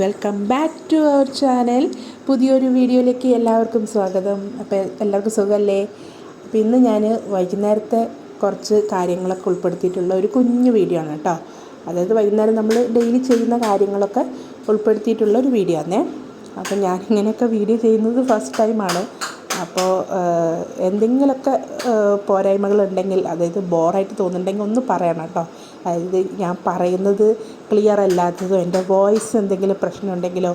Welcome back to our channel. പുതിയൊരു വീഡിയോയിലേക്ക് എല്ലാവർക്കും സ്വാഗതം. അപ്പോൾ എല്ലാവർക്കും സുഖമല്ലേ? അപ്പോൾ ഇന്ന് ഞാൻ വൈകുന്നേരത്തെ കുറച്ച് കാര്യങ്ങളൊക്കെ ഉൾപ്പെടുത്തിയിട്ടുള്ള ഒരു കുഞ്ഞു വീഡിയോ ആണ് കേട്ടോ. അതായത് വൈകുന്നേരം നമ്മൾ ഡെയിലി ചെയ്യുന്ന കാര്യങ്ങളൊക്കെ ഉൾപ്പെടുത്തിയിട്ടുള്ള ഒരു വീഡിയോ ആണേ. അപ്പോൾ ഞാൻ ഇങ്ങനെയൊക്കെ വീഡിയോ ചെയ്യുന്നത് ഫസ്റ്റ് ടൈമാണ് അപ്പോൾ എന്തെങ്കിലുമൊക്കെ പോരായ്മകളുണ്ടെങ്കിൽ അതായത് ബോറായിട്ട് തോന്നുന്നുണ്ടെങ്കിൽ ഒന്ന് പറയണം കേട്ടോ. അതായത് ഞാൻ പറയുന്നത് ക്ലിയർ അല്ലാത്തതോ എന്റെ വോയിസ് എന്തെങ്കിലും പ്രശ്നമുണ്ടെങ്കിലോ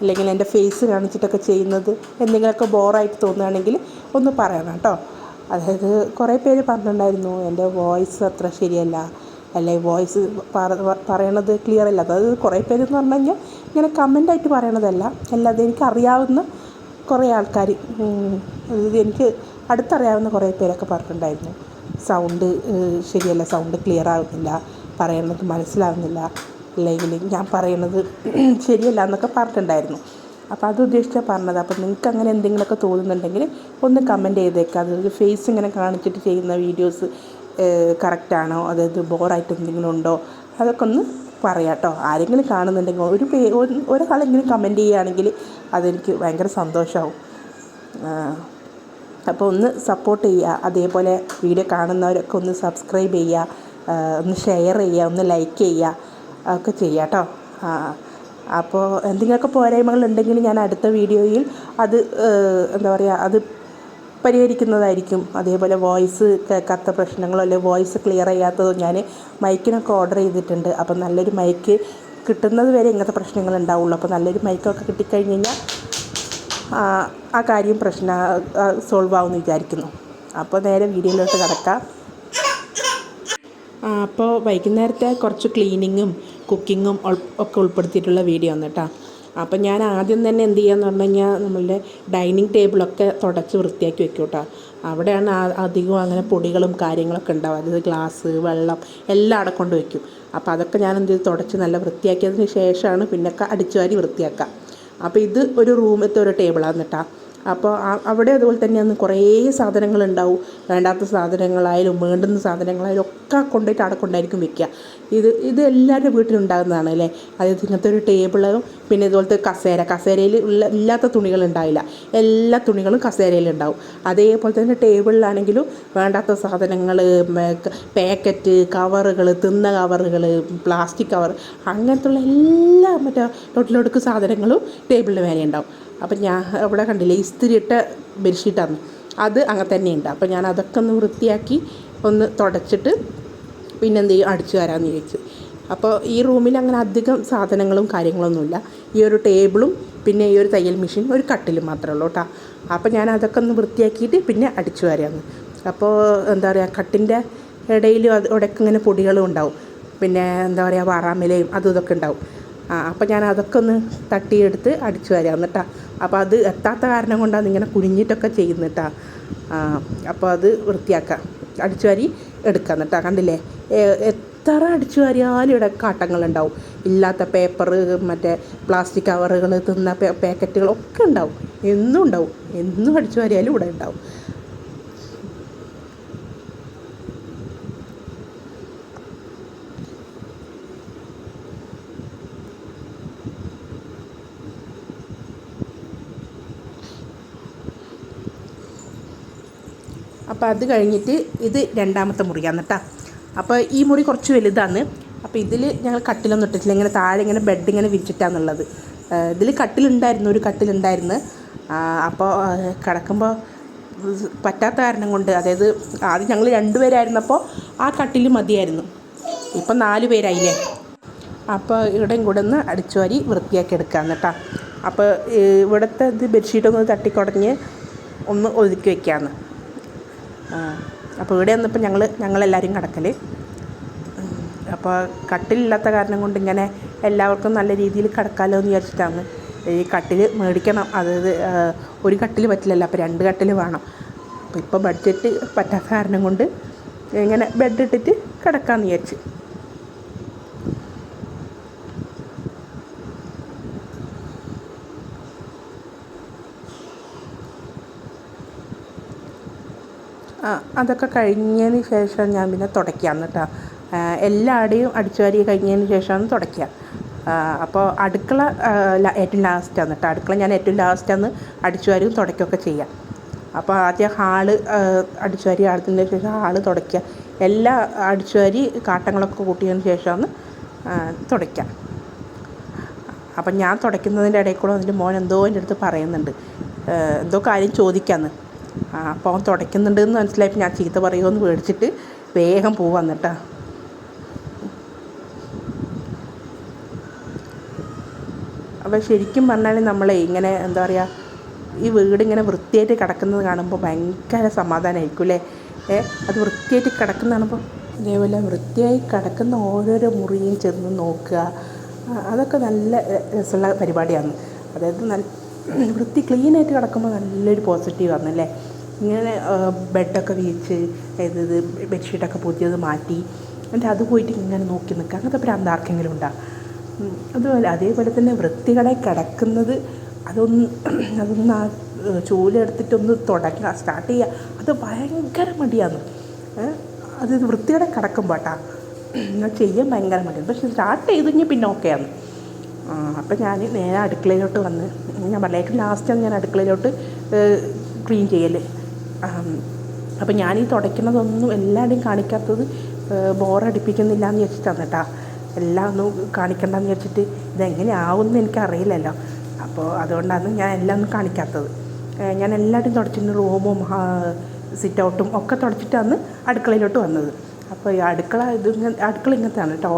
അല്ലെങ്കിൽ എന്റെ ഫേസ് കാണിച്ചിട്ടൊക്കെ ചെയ്യുന്നത് എന്തെങ്കിലുമൊക്കെ ബോറായിട്ട് തോന്നുകയാണെങ്കിൽ ഒന്ന് പറയണം കേട്ടോ. അതായത് കുറേ പേര് പറഞ്ഞിട്ടുണ്ടായിരുന്നു എന്റെ വോയിസ് അത്ര ശരിയല്ല അല്ലെ വോയിസ് പറയണത് ക്ലിയർ അല്ല. അതായത് കുറേ പേര് എന്ന് പറഞ്ഞു കഴിഞ്ഞാൽ ഇങ്ങനെ കമന്റായിട്ട് പറയണതല്ല. അല്ലാതെ എനിക്കറിയാവുന്ന കുറേ ആൾക്കാർ എനിക്ക് അടുത്തറിയാവുന്ന കുറേ പേരൊക്കെ പറഞ്ഞിട്ടുണ്ടായിരുന്നു. സൗണ്ട് ശരിയല്ല സൗണ്ട് ക്ലിയർ ആവുന്നില്ല പറയുന്നത് മനസ്സിലാവുന്നില്ല. അല്ലെങ്കിൽ ഞാൻ പറയുന്നത് ശരിയല്ല എന്നൊക്കെ പറഞ്ഞിട്ടുണ്ടായിരുന്നു. അപ്പോൾ അത് ഉദ്ദേശിച്ചാണ് പറഞ്ഞത്. അപ്പോൾ നിങ്ങൾക്ക് അങ്ങനെ എന്തെങ്കിലുമൊക്കെ തോന്നുന്നുണ്ടെങ്കിൽ ഒന്ന് കമന്റ് ചെയ്തേക്കാം. അതായത് ഫേസ് ഇങ്ങനെ കാണിച്ചിട്ട് ചെയ്യുന്ന വീഡിയോസ് കറക്റ്റാണോ അതായത് ബോറായിട്ട് എന്തെങ്കിലും ഉണ്ടോ? അതൊക്കെ ഒന്ന് പറയാം കേട്ടോ ആരെങ്കിലും കാണുന്നുണ്ടെങ്കിൽ ഒരു പേ ഒരാളെങ്കിലും കമന്റ് ചെയ്യുകയാണെങ്കിൽ അതെനിക്ക് ഭയങ്കര സന്തോഷമാവും അപ്പോൾ ഒന്ന് സപ്പോർട്ട് ചെയ്യുക അതേപോലെ വീഡിയോ കാണുന്നവരൊക്കെ ഒന്ന് സബ്സ്ക്രൈബ് ചെയ്യുക ഒന്ന് ഷെയർ ചെയ്യുക ഒന്ന് ലൈക്ക് ചെയ്യുക ഒക്കെ ചെയ്യുക കേട്ടോ അപ്പോൾ എന്തെങ്കിലുമൊക്കെ പോരായ്മകൾ ഉണ്ടെങ്കിൽ ഞാൻ അടുത്ത വീഡിയോയിൽ അത് എന്താ പറയുക അത് പരിഹരിക്കുന്നതായിരിക്കും. അതേപോലെ വോയിസ് കേൾക്കാത്ത പ്രശ്നങ്ങളോ അല്ലെങ്കിൽ വോയിസ് ക്ലിയർ ചെയ്യാത്തതോ ഞാൻ മൈക്കിനൊക്കെ ഓർഡർ ചെയ്തിട്ടുണ്ട്. അപ്പം നല്ലൊരു മൈക്ക് കിട്ടുന്നത് വരെ ഇങ്ങനത്തെ പ്രശ്നങ്ങൾ ഉണ്ടാവുള്ളൂ. അപ്പോൾ നല്ലൊരു മൈക്കൊക്കെ കിട്ടിക്കഴിഞ്ഞ് കഴിഞ്ഞാൽ ആ കാര്യം പ്രശ്ന സോൾവ് ആവുമെന്ന് വിചാരിക്കുന്നു. അപ്പോൾ നേരെ വീഡിയോയിലോട്ട് കടക്കാം. അപ്പോൾ വൈകുന്നേരത്തെ കുറച്ച് ക്ലീനിങ്ങും കുക്കിങ്ങും ഒക്കെ ഉൾപ്പെടുത്തിയിട്ടുള്ള വീഡിയോ ആണ് കേട്ടോ. അപ്പോൾ ഞാൻ ആദ്യം തന്നെ എന്ത് ചെയ്യാന്ന് പറഞ്ഞു കഴിഞ്ഞാൽ നമ്മളുടെ ഡൈനിങ് ടേബിളൊക്കെ തുടച്ച് വൃത്തിയാക്കി വെക്കും കേട്ടോ. അവിടെയാണ് അധികവും അങ്ങനെ പൊടികളും കാര്യങ്ങളൊക്കെ ഉണ്ടാവും അതായത് ഗ്ലാസ് വെള്ളം എല്ലാം അവിടെ കൊണ്ട് വയ്ക്കും അപ്പോൾ അതൊക്കെ ഞാൻ എന്ത് ചെയ്ത്? തുടച്ച് നല്ല വൃത്തിയാക്കിയതിന് ശേഷമാണ് പിന്നൊക്കെ അടിച്ചുവാരി വൃത്തിയാക്കുക. അപ്പോൾ ഇത് ഒരു റൂമത്തെ ഒരു ടേബിളാണ് കേട്ടോ അപ്പോൾ അവിടെ അതുപോലെ തന്നെയാണ് കുറേ സാധനങ്ങൾ ഉണ്ടാവും വേണ്ടാത്ത സാധനങ്ങളായാലും വേണ്ടുന്ന സാധനങ്ങളായാലും ഒക്കെ കൊണ്ടുപോയിട്ട് അവിടെ കൊണ്ടായിരിക്കും വെക്കുക. ഇത് ഇത് എല്ലാവരുടെ വീട്ടിലുണ്ടാകുന്നതാണ് അല്ലേ? അതായത് ഇങ്ങനത്തെ ഒരു ടേബിളും പിന്നെ ഇതുപോലത്തെ കസേര. കസേരയിൽ ഉള്ള ഇല്ലാത്ത തുണികൾ ഉണ്ടാവില്ല. എല്ലാ തുണികളും കസേരയിലുണ്ടാവും അതേപോലെ തന്നെ ടേബിളിലാണെങ്കിലും വേണ്ടാത്ത സാധനങ്ങൾ പാക്കറ്റ് കവറുകൾ തിന്ന കവറുകൾ പ്ലാസ്റ്റിക് കവർ അങ്ങനത്തുള്ള എല്ലാ മറ്റേ തൊട്ടിലൊടുക്ക് സാധനങ്ങളും ടേബിളിന് മേലെ ഉണ്ടാവും. അപ്പം ഞാൻ അവിടെ കണ്ടില്ലേ ഇസ്തിരി ഇട്ട ബെഡ്ഷീറ്റാണ് അത് അങ്ങനെ തന്നെയുണ്ട്. അപ്പോൾ ഞാൻ അതൊക്കെ ഒന്ന് വൃത്തിയാക്കി ഒന്ന് തുടച്ചിട്ട് പിന്നെ എന്ത് ചെയ്യും അടിച്ചു തരാമെന്ന് ചോദിച്ചു അപ്പോൾ ഈ റൂമിൽ അങ്ങനെ അധികം സാധനങ്ങളും കാര്യങ്ങളൊന്നുമില്ല. ഈ ഒരു ടേബിളും പിന്നെ ഈ ഒരു തയ്യൽ മെഷീൻ ഒരു കട്ടിലും മാത്രമേ ഉള്ളൂ കേട്ടോ. അപ്പോൾ ഞാൻ അതൊക്കെ ഒന്ന് വൃത്തിയാക്കിയിട്ട് പിന്നെ അടിച്ചു വരാമെന്ന്. അപ്പോൾ എന്താ പറയുക കട്ടിന്റെ ഇടയിലും അത് ഇവിടെയൊക്കെ ഇങ്ങനെ പൊടികളും ഉണ്ടാവും. പിന്നെ എന്താ പറയുക വാറാമിലയും അതും ഇതൊക്കെ ഉണ്ടാവും. ആ അപ്പോൾ ഞാൻ അതൊക്കെ ഒന്ന് തട്ടിയെടുത്ത് അടിച്ചു വരാം എന്നിട്ടാ അപ്പോൾ അത് എത്താത്ത കാരണം കൊണ്ടാണ് ഇങ്ങനെ കുനിഞ്ഞിട്ടൊക്കെ ചെയ്യുന്നിട്ടാ അപ്പോൾ അത് വൃത്തിയാക്കാം. അടിച്ചു വാരി എടുക്കാം എന്നിട്ടാ കണ്ടില്ലേ? എത്ര അടിച്ചു വാരിയാലും ഇവിടെ കാട്ടങ്ങളുണ്ടാവും. ഇല്ലാത്ത പേപ്പർ മറ്റേ പ്ലാസ്റ്റിക് കവറുകൾ തിന്ന പാക്കറ്റുകളൊക്കെ ഉണ്ടാവും. എന്നും ഉണ്ടാവും. എന്നും അടിച്ചു വാരിയാലും ഇവിടെ ഉണ്ടാവും. അപ്പോൾ അത് കഴിഞ്ഞിട്ട് ഇത് രണ്ടാമത്തെ മുറിയാണ് കേട്ടോ അപ്പോൾ ഈ മുറി കുറച്ച് വലുതാണ്. അപ്പോൾ ഇതിൽ ഞങ്ങൾ കട്ടിലൊന്നും ഇട്ടിട്ടില്ല. ഇങ്ങനെ താഴെ ഇങ്ങനെ ബെഡ് ഇങ്ങനെ വിരിച്ചിട്ടാന്നുള്ളത് ഇതിൽ കട്ടിലുണ്ടായിരുന്നു ഒരു കട്ടിലുണ്ടായിരുന്നു. അപ്പോൾ കിടക്കുമ്പോൾ പറ്റാത്ത കാരണം കൊണ്ട് അതായത് ആദ്യം ഞങ്ങൾ രണ്ടുപേരായിരുന്നപ്പോൾ ആ കട്ടിൽ മതിയായിരുന്നു. ഇപ്പം നാല് പേരായില്ലേ? അപ്പോൾ ഇവിടെയും കൂടെ ഒന്ന് അടിച്ചു വാരി വൃത്തിയാക്കി എടുക്കാമെന്ന് കേട്ടോ അപ്പോൾ ഇവിടുത്തെ ഇത് ബെഡ്ഷീറ്റൊന്ന് തട്ടിക്കുടഞ്ഞ് ഒന്ന് ഒതുക്കി വെക്കാമെന്ന് അപ്പോൾ ഇവിടെ വന്നപ്പോൾ ഞങ്ങൾ ഞങ്ങളെല്ലാവരും കിടക്കൽ അപ്പോൾ കട്ടിലില്ലാത്ത കാരണം കൊണ്ട് ഇങ്ങനെ എല്ലാവർക്കും നല്ല രീതിയിൽ കിടക്കാമല്ലോ എന്ന് വിചാരിച്ചിട്ടാണ്. ഈ കട്ടിൽ മേടിക്കണം. അതായത് ഒരു കട്ടിൽ പറ്റില്ലല്ലോ അപ്പോൾ രണ്ട് കട്ടിൽ വേണം. അപ്പോൾ ഇപ്പോൾ ബഡ്ജറ്റ് പറ്റാത്ത കാരണം കൊണ്ട് ഇങ്ങനെ ബെഡ് ഇട്ടിട്ട് കിടക്കാമെന്ന് വിചാരിച്ചു. അതൊക്കെ കഴിഞ്ഞതിന് ശേഷം ഞാൻ പിന്നെ തുടയ്ക്കാം കേട്ടോ. എല്ലാവിടെയും അടിച്ചു വാരി കഴിഞ്ഞതിന് ശേഷമാണ് തുടയ്ക്കുക അപ്പോൾ അടുക്കള ഏറ്റവും ലാസ്റ്റാണ് കേട്ടോ. അടുക്കള ഞാൻ ഏറ്റവും ലാസ്റ്റാണ് അടിച്ചു വാരും തുടയ്ക്കുകയൊക്കെ ചെയ്യാം. അപ്പോൾ ആദ്യം ഹാൾ അടിച്ചു വാരി ആളത്തിന് ശേഷം ഹാൾ തുടയ്ക്കുക. എല്ലാ അടിച്ചു വാരി കാട്ടങ്ങളൊക്കെ കൂട്ടിയതിന് ശേഷമാണ് തുടയ്ക്കുക അപ്പം ഞാൻ തുടയ്ക്കുന്നതിന്റെ ഇടയിൽ കൂടെ അതിന്റെ മോൻ എന്തോ എന്റെ അടുത്ത് പറയുന്നുണ്ട്. എന്തോ കാര്യം ചോദിക്കാന്ന്. ആ, അപ്പോൾ അവൻ തുടയ്ക്കുന്നുണ്ട് എന്ന് മനസ്സിലായപ്പോൾ ഞാൻ ചീത്ത പറയുമെന്ന് പേടിച്ചിട്ട് വേഗം പോവാൻ കേട്ടോ അപ്പോൾ ശരിക്കും പറഞ്ഞാൽ നമ്മളെ ഇങ്ങനെ എന്താ പറയുക ഈ വീടിങ്ങനെ വൃത്തിയായിട്ട് കിടക്കുന്നത് കാണുമ്പോൾ ഭയങ്കര സമാധാനമായിരിക്കും അല്ലേ? ഏ അത് വൃത്തിയായിട്ട് കിടക്കുന്ന കാണുമ്പോൾ അതേപോലെ വൃത്തിയായി കിടക്കുന്ന ഓരോരോ മുറിയും ചെന്ന് നോക്കുക. അതൊക്കെ നല്ല രസമുള്ള പരിപാടിയാണ്. അതായത് നല്ല വൃത്തി ക്ലീനായിട്ട് കിടക്കുമ്പോൾ നല്ലൊരു പോസിറ്റീവ് ആണ് അല്ലേ? ഇങ്ങനെ ബെഡൊക്കെ വീച്ച് ഇത് ബെഡ്ഷീറ്റൊക്കെ പുതിയത് മാറ്റി എന്നിട്ട് അത് പോയിട്ട് ഇങ്ങനെ നോക്കി നിൽക്കുക. അങ്ങനത്തെ ഭ്രാന്ത് ആർക്കെങ്കിലും ഉണ്ടാകും അതുപോലെ അതേപോലെ തന്നെ വൃത്തികടെ കിടക്കുന്നത് അതൊന്ന് അതൊന്ന് ആ ചൂലെടുത്തിട്ടൊന്ന് തുടക്കുക സ്റ്റാർട്ട് ചെയ്യുക. അത് ഭയങ്കര മടിയാണ്. അത് വൃത്തികടെ കിടക്കുമ്പോൾ കേട്ടാ അത് ചെയ്യാൻ ഭയങ്കര മടിയാണ്. പക്ഷെ സ്റ്റാർട്ട് ചെയ്ത് കഴിഞ്ഞാൽ പിന്നെ ഓക്കെയാണ് അപ്പം ഞാൻ നേരെ അടുക്കളയിലോട്ട് വന്ന് ഞാൻ പറഞ്ഞ ഏറ്റവും ലാസ്റ്റാണ് ഞാൻ അടുക്കളയിലോട്ട് ക്ലീൻ ചെയ്യൽ അപ്പം ഞാൻ ഈ തുടയ്ക്കുന്നതൊന്നും എല്ലാവരുടെയും കാണിക്കാത്തത് ബോറടിപ്പിക്കുന്നില്ല എന്ന് വെച്ചിട്ടാണ് കേട്ടോ. എല്ലാം ഒന്നും കാണിക്കണ്ടെന്ന് വെച്ചിട്ട് ഇതെങ്ങനെ ആവുമെന്ന് എനിക്കറിയില്ലല്ലോ. അപ്പോൾ അതുകൊണ്ടാണ് ഞാൻ എല്ലാം ഒന്നും കാണിക്കാത്തത്. ഞാൻ എല്ലാവരും തുടച്ചിട്ട് റൂമും സിറ്റ് ഔട്ടും ഒക്കെ തുടച്ചിട്ടാണ് അടുക്കളയിലോട്ട് വന്നത്. അപ്പോൾ ഈ അടുക്കള ഇത് അടുക്കള ഇങ്ങനത്തെയാണ് കേട്ടോ.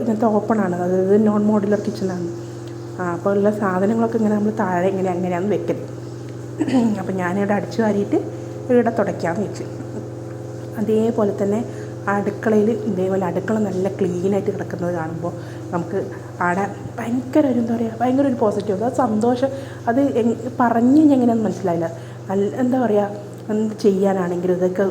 ഇങ്ങനത്തെ ഓപ്പണാണ്. അതായത് നോൺ മോഡുലർ കിച്ചണാണ്. അപ്പോൾ ഉള്ള സാധനങ്ങളൊക്കെ ഇങ്ങനെ നമ്മൾ താഴെ ഇങ്ങനെ അങ്ങനെയാണ് വെക്കുന്നത് അപ്പോൾ ഞാനിവിടെ അടിച്ചു വാരിയിട്ട് ഇവിടെ തുടയ്ക്കാമെന്ന് വെച്ചു. അതേപോലെ തന്നെ അടുക്കളയിൽ ഇതേപോലെ അടുക്കള നല്ല ക്ലീനായിട്ട് കിടക്കുന്നത് കാണുമ്പോൾ നമുക്ക് അവിടെ ഭയങ്കര ഒരു എന്താ പറയുക ഭയങ്കര ഒരു പോസിറ്റീവ് അത് സന്തോഷം. അത് പറഞ്ഞു എങ്ങനെയാണെന്ന് മനസ്സിലായില്ല. നല്ല എന്താ പറയുക എന്ത് ചെയ്യാനാണെങ്കിലും ഇതൊക്കെ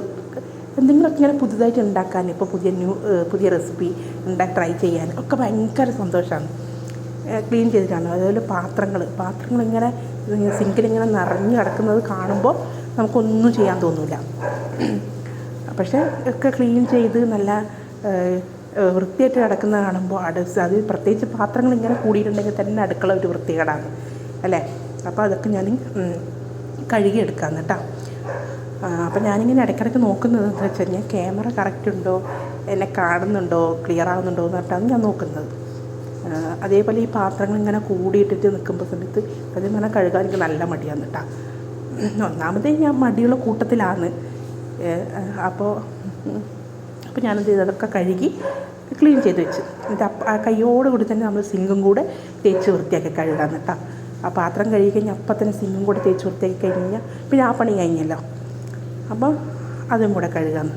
എന്തെങ്കിലുമൊക്കെ ഇങ്ങനെ പുതുതായിട്ട് ഉണ്ടാക്കാൻ ഇപ്പോൾ പുതിയ ന്യൂ പുതിയ റെസിപ്പി ഉണ്ടാക്കി ട്രൈ ചെയ്യാൻ ഒക്കെ ഭയങ്കര സന്തോഷമാണ് ക്ലീൻ ചെയ്തിട്ടാണ്. അതുപോലെ പാത്രങ്ങൾ ഇങ്ങനെ സിങ്കിലിങ്ങനെ നിറഞ്ഞു കിടക്കുന്നത് കാണുമ്പോൾ നമുക്കൊന്നും ചെയ്യാൻ തോന്നില്ല പക്ഷേ ഒക്കെ ക്ലീൻ ചെയ്ത് നല്ല വൃത്തിയായിട്ട് കിടക്കുന്നത് കാണുമ്പോൾ അടു അത് പ്രത്യേകിച്ച് പാത്രങ്ങൾ ഇങ്ങനെ കൂടിയിട്ടുണ്ടെങ്കിൽ തന്നെ അടുക്കള ഒരു വൃത്തികേടാണ്. അല്ലേ? അപ്പോൾ അതൊക്കെ ഞാൻ ഉം, കഴുകിയെടുക്കാം കേട്ടോ. അപ്പം ഞാനിങ്ങനെ ഇടയ്ക്കിടയ്ക്ക് നോക്കുന്നത് എന്താ വെച്ച് കഴിഞ്ഞാൽ ക്യാമറ കറക്റ്റ് ഉണ്ടോ? എന്നെ കാണുന്നുണ്ടോ? ക്ലിയർ ആവുന്നുണ്ടോ എന്ന് പറഞ്ഞിട്ടാണ് ഞാൻ നോക്കുന്നത്. അതേപോലെ ഈ പാത്രങ്ങൾ ഇങ്ങനെ കൂടിയിട്ടിട്ട് നിൽക്കുമ്പോൾ സമയത്ത് പറഞ്ഞാൽ കഴുകാൻ എനിക്ക് നല്ല മടിയാണ് കേട്ടോ. ഒന്നാമത് ഞാൻ മടിയുള്ള കൂട്ടത്തിലാണ്. അപ്പോൾ അപ്പോൾ ഞാനത് അതൊക്കെ കഴുകി ക്ലീൻ ചെയ്ത് വെച്ച്. എന്നിട്ട് ആ കയ്യോട് കൂടി തന്നെ നമ്മൾ സിങ്കും കൂടെ തേച്ച് വൃത്തിയാക്കി കഴുകാൻ കേട്ടോ. ആ പാത്രം കഴുകി കഴിഞ്ഞാൽ അപ്പം തന്നെ സിങ്കും കൂടെ തേച്ച് വൃത്തിയാക്കി കഴിഞ്ഞ് കഴിഞ്ഞാൽ പിന്നെ ആ പണി കഴിഞ്ഞല്ലോ. അപ്പോൾ അതും കൂടെ കഴുകാന്ന്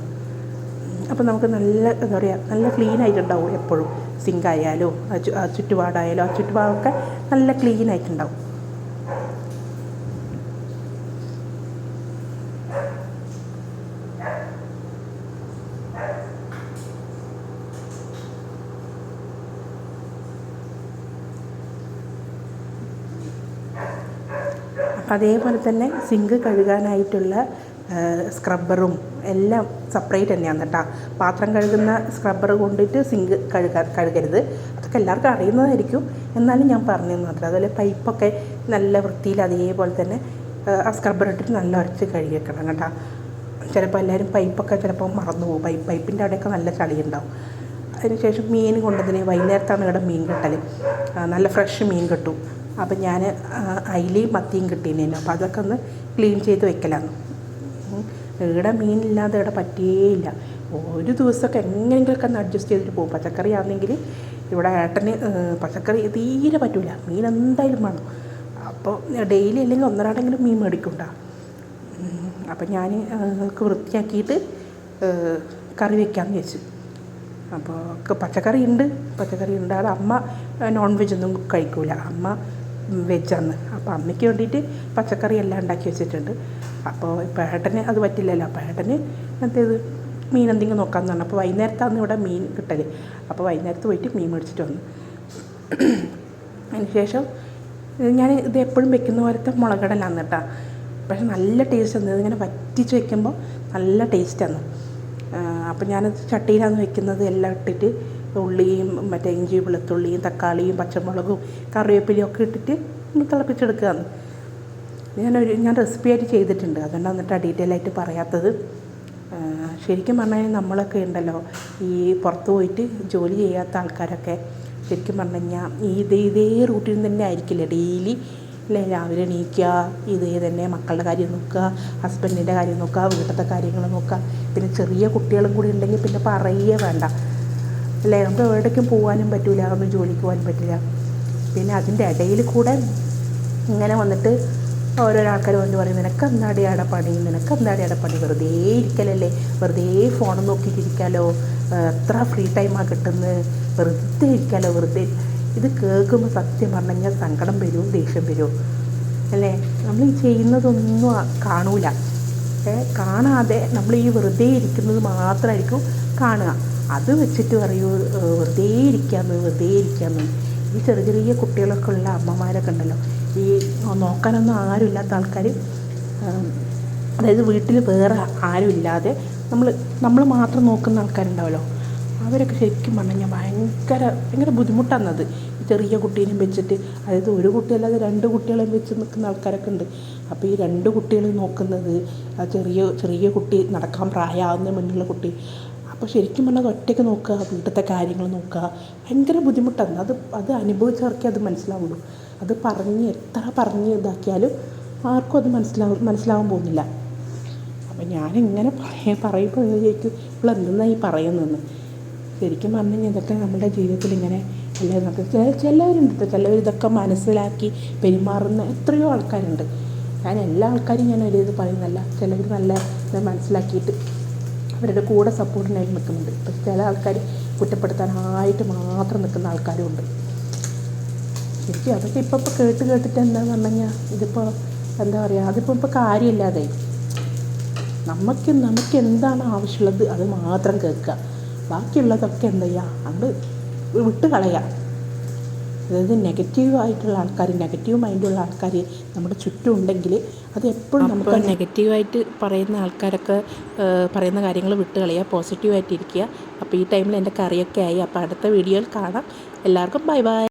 അപ്പം നമുക്ക് നല്ല എന്താ പറയുക നല്ല ക്ലീൻ ആയിട്ടുണ്ടാവും എപ്പോഴും. സിങ്ക് ആയാലും ആ ചുറ്റുപാടായാലും ആ ചുറ്റുപാടൊക്കെ നല്ല ക്ലീൻ ആയിട്ടുണ്ടാവും. അതേപോലെ തന്നെ സിങ്ക് കഴുകാനായിട്ടുള്ള സ്ക്രബ്ബറും എല്ലാം സെപ്പറേറ്റ് തന്നെയാണ് കേട്ടോ. പാത്രം കഴുകുന്ന സ്ക്രബ്ബർ കൊണ്ടിട്ട് സിങ്ക് കഴുകാൻ കഴുകരുത്. അതൊക്കെ എല്ലാവർക്കും അറിയുന്നതായിരിക്കും. എന്നാലും ഞാൻ പറഞ്ഞു മാത്രം. അതുപോലെ പൈപ്പൊക്കെ നല്ല വൃത്തിയിൽ അതേപോലെ തന്നെ ആ, സ്ക്രബ്ബർ ഇട്ടിട്ട് നല്ല ഉരച്ച് കഴുകി വെക്കണം കേട്ടോ. ചിലപ്പോൾ എല്ലാവരും പൈപ്പൊക്കെ ചിലപ്പോൾ മറന്നു പോകും. പൈപ്പ് പൈപ്പിന്റെ അവിടെയൊക്കെ നല്ല ചളി ഉണ്ടാവും അതിനുശേഷം മീൻ കൊണ്ടതിന് വൈകുന്നേരത്താണ് ഇവിടെ മീൻ കിട്ടൽ നല്ല ഫ്രഷ് മീൻ കിട്ടും. അപ്പം ഞാൻ അയിലയും മത്തിയും കിട്ടീനേനു അപ്പോൾ അതൊക്കെ ഒന്ന് ക്ലീൻ ചെയ്ത് വെക്കലാണ്. ഇവിടെ മീനില്ലാതെ ഇവിടെ പറ്റിയേയില്ല. ഒരു ദിവസമൊക്കെ എങ്ങനെയെങ്കിലുമൊക്കെ ഒന്ന് അഡ്ജസ്റ്റ് ചെയ്തിട്ട് പോകും. പച്ചക്കറി ആണെങ്കിൽ ഇവിടെ ഏട്ടന് പച്ചക്കറി തീരെ പറ്റില്ല മീൻ എന്തായാലും വേണം. അപ്പോൾ ഡെയിലി അല്ലെങ്കിൽ ഒന്നരാടെങ്കിലും മീൻ മേടിക്കണ്ട അപ്പം ഞാൻ ഒക്കെ വൃത്തിയാക്കിയിട്ട് കറി വെക്കാമെന്ന് വെച്ചു അപ്പോൾ പച്ചക്കറി ഉണ്ട്. പച്ചക്കറി ഉണ്ട്. അത് അമ്മ നോൺ വെജ് ഒന്നും കഴിക്കൂല. അമ്മ വെജാണ് അപ്പോൾ അമ്മയ്ക്ക് വേണ്ടിയിട്ട് പച്ചക്കറി എല്ലാം ഉണ്ടാക്കി വെച്ചിട്ടുണ്ട്. അപ്പോൾ ഇപ്പോൾ ഏട്ടന് അത് പറ്റില്ലല്ലോ. ഏട്ടന് എന്തേത് മീൻ എന്തെങ്കിലും നോക്കാമെന്ന് പറഞ്ഞു. അപ്പോൾ വൈകുന്നേരത്താണ് ഇവിടെ മീൻ കിട്ടൽ അപ്പോൾ വൈകുന്നേരത്ത് പോയിട്ട് മീൻ മേടിച്ചിട്ട് വന്നു. അതിനുശേഷം ഞാൻ ഇത് എപ്പോഴും വെക്കുന്ന പോലത്തെ മുളകടലാണ് കേട്ടോ. പക്ഷെ നല്ല ടേസ്റ്റ് ആണ് ഇതിങ്ങനെ വറ്റിച്ച് വെക്കുമ്പോൾ നല്ല ടേസ്റ്റാണ് അപ്പോൾ ഞാനത് ചട്ടിയിലാണ് വെക്കുന്നത് എല്ലാം ഇട്ടിട്ട് ഉള്ളിയും മറ്റേ ഇഞ്ചി വെളുത്തുള്ളിയും തക്കാളിയും പച്ചമുളകും കറിവേപ്പിലയും ഒക്കെ ഇട്ടിട്ട് ഒന്ന് തിളപ്പിച്ചെടുക്കുകയാണ് ഞാനൊരു ഞാൻ റെസിപ്പി ആയിട്ട് ചെയ്തിട്ടുണ്ട്. അതുകൊണ്ടാണ് എന്നിട്ട് ഡീറ്റെയിൽ ആയിട്ട് പറയാത്തത്. ശരിക്കും പറഞ്ഞാൽ നമ്മളൊക്കെ ഉണ്ടല്ലോ ഈ പുറത്ത് പോയിട്ട് ജോലി ചെയ്യാത്ത ആൾക്കാരൊക്കെ ശരിക്കും പറഞ്ഞു കഴിഞ്ഞാൽ ഈ ഇതേ ഇതേ റൂട്ടിൽ തന്നെ ആയിരിക്കില്ല? ഡെയിലി അല്ലെ രാവിലെ എണീക്കുക ഇതേ തന്നെ മക്കളുടെ കാര്യം നോക്കുക ഹസ്ബൻഡിന്റെ കാര്യം നോക്കുക വീട്ടിലത്തെ കാര്യങ്ങൾ നോക്കുക. പിന്നെ ചെറിയ കുട്ടികളും കൂടി ഉണ്ടെങ്കിൽ പിന്നെ പറയുകയേ വേണ്ട. അല്ലേ? നമുക്ക് എവിടേക്കും പോകാനും പറ്റില്ല ഒന്ന് ജോലിക്ക് പോകാനും പറ്റില്ല പിന്നെ അതിന്റെ ഇടയിൽ കൂടെ ഇങ്ങനെ വന്നിട്ട് ഓരോരോ ആൾക്കാർ വന്ന് പറയും നിനക്ക് എന്താടിയാടെ പണി? നിനക്ക് എന്താടിയാടെ പണി? വെറുതെ ഇരിക്കലല്ലേ? വെറുതെ ഫോൺ നോക്കിയിട്ടിരിക്കാലോ എത്ര ഫ്രീ ടൈമാണ് കിട്ടുന്നത് വെറുതെ ഇരിക്കാലോ? വെറുതെ ഇത് കേൾക്കുമ്പോൾ സത്യം പറഞ്ഞു കഴിഞ്ഞാൽ സങ്കടം വരും ദേഷ്യം വരും. അല്ലേ? നമ്മൾ ഈ ചെയ്യുന്നതൊന്നും കാണൂല. കാണാതെ നമ്മൾ ഈ വെറുതെ ഇരിക്കുന്നത് മാത്രമായിരിക്കും കാണുക. അത് വെച്ചിട്ട് പറയൂ വെറുതെ ഇരിക്കാമെന്ന് വെറുതെ ഇരിക്കാമെന്ന് ഈ ചെറിയ ചെറിയ കുട്ടികളൊക്കെ ഉള്ള അമ്മമാരൊക്കെ ഉണ്ടല്ലോ. ഈ നോക്കാനൊന്നും ആരുമില്ലാത്ത ആൾക്കാർ അതായത് വീട്ടിൽ വേറെ ആരുമില്ലാതെ നമ്മൾ നമ്മൾ മാത്രം നോക്കുന്ന ആൾക്കാരുണ്ടാവല്ലോ. അവരൊക്കെ ശരിക്കും പറഞ്ഞു കഴിഞ്ഞാൽ ഭയങ്കര ഭയങ്കര ബുദ്ധിമുട്ടാണത് ചെറിയ കുട്ടീനെയും വെച്ചിട്ട് അതായത് ഒരു കുട്ടിയല്ലാതെ രണ്ട് കുട്ടികളെയും വെച്ച് നിൽക്കുന്ന ആൾക്കാരൊക്കെ ഉണ്ട്. അപ്പോൾ ഈ രണ്ട് കുട്ടികളെ നോക്കുന്നത് ആ ചെറിയ ചെറിയ കുട്ടി നടക്കാൻ പ്രായമാകുന്ന മുന്നിലുള്ള കുട്ടി. അപ്പോൾ ശരിക്കും പറഞ്ഞാൽ അത് ഒറ്റയ്ക്ക് നോക്കുക വീട്ടിലത്തെ കാര്യങ്ങൾ നോക്കുക ഭയങ്കര ബുദ്ധിമുട്ടാണ്. അത് അത് അനുഭവിച്ചവർക്കേ അത് മനസ്സിലാവുള്ളൂ. അത് പറഞ്ഞ് എത്ര പറഞ്ഞ് ഇതാക്കിയാലും ആർക്കും അത് മനസ്സിലാവും മനസ്സിലാവാൻ പോകുന്നില്ല. അപ്പം ഞാനിങ്ങനെ പറയ പറയുമ്പോൾ ചോദിക്കും ഇപ്പോൾ എന്തെന്നാണ് ഈ പറയുന്നതെന്ന്. ശരിക്കും പറഞ്ഞു കഴിഞ്ഞാൽ ഇതൊക്കെ നമ്മുടെ ജീവിതത്തിൽ ഇങ്ങനെ എല്ലാവരും നമുക്ക് ചിലവരുണ്ട് കേട്ടോ ചിലവർ ഇതൊക്കെ മനസ്സിലാക്കി പെരുമാറുന്ന എത്രയോ ആൾക്കാരുണ്ട്. ഞാൻ എല്ലാ ആൾക്കാരും ഞാൻ ഒരു ഇത് പറയുന്നല്ല ചിലവർ നല്ല മനസ്സിലാക്കിയിട്ട് അവരുടെ കൂടെ സപ്പോർട്ടിനായിട്ട് നിൽക്കുന്നുണ്ട്. പക്ഷെ ചില ആൾക്കാർ കുറ്റപ്പെടുത്താനായിട്ട് മാത്രം നിൽക്കുന്ന ആൾക്കാരും ഉണ്ട്. ശരിക്കും അതൊക്കെ ഇപ്പോൾ ഇപ്പോൾ കേട്ട് കേട്ടിട്ട് എന്താണെന്ന് പറഞ്ഞു കഴിഞ്ഞാൽ ഇതിപ്പോൾ എന്താ പറയുക അതിപ്പോൾ ഇപ്പോൾ കാര്യമില്ലാതെ. നമുക്ക് നമുക്ക് എന്താണ് ആവശ്യമുള്ളത് അത് മാത്രം കേൾക്കുക. ബാക്കിയുള്ളതൊക്കെ എന്ത് ചെയ്യുക അത് വിട്ട് കളയുക അതായത് നെഗറ്റീവ് ആയിട്ടുള്ള ആൾക്കാർ നെഗറ്റീവ് മൈൻഡുള്ള ആൾക്കാർ നമ്മുടെ ചുറ്റും ഉണ്ടെങ്കിൽ അത് എപ്പോഴും നമുക്ക് നെഗറ്റീവായിട്ട് പറയുന്ന ആൾക്കാരൊക്കെ പറയുന്ന കാര്യങ്ങൾ വിട്ട് കളയുക പോസിറ്റീവായിട്ട് ഇരിക്കുക അപ്പോൾ ഈ ടൈമിൽ എന്റെ കറിയൊക്കെ ആയി. അപ്പോൾ അടുത്ത വീഡിയോയിൽ കാണാം. എല്ലാവർക്കും ബൈ ബൈ.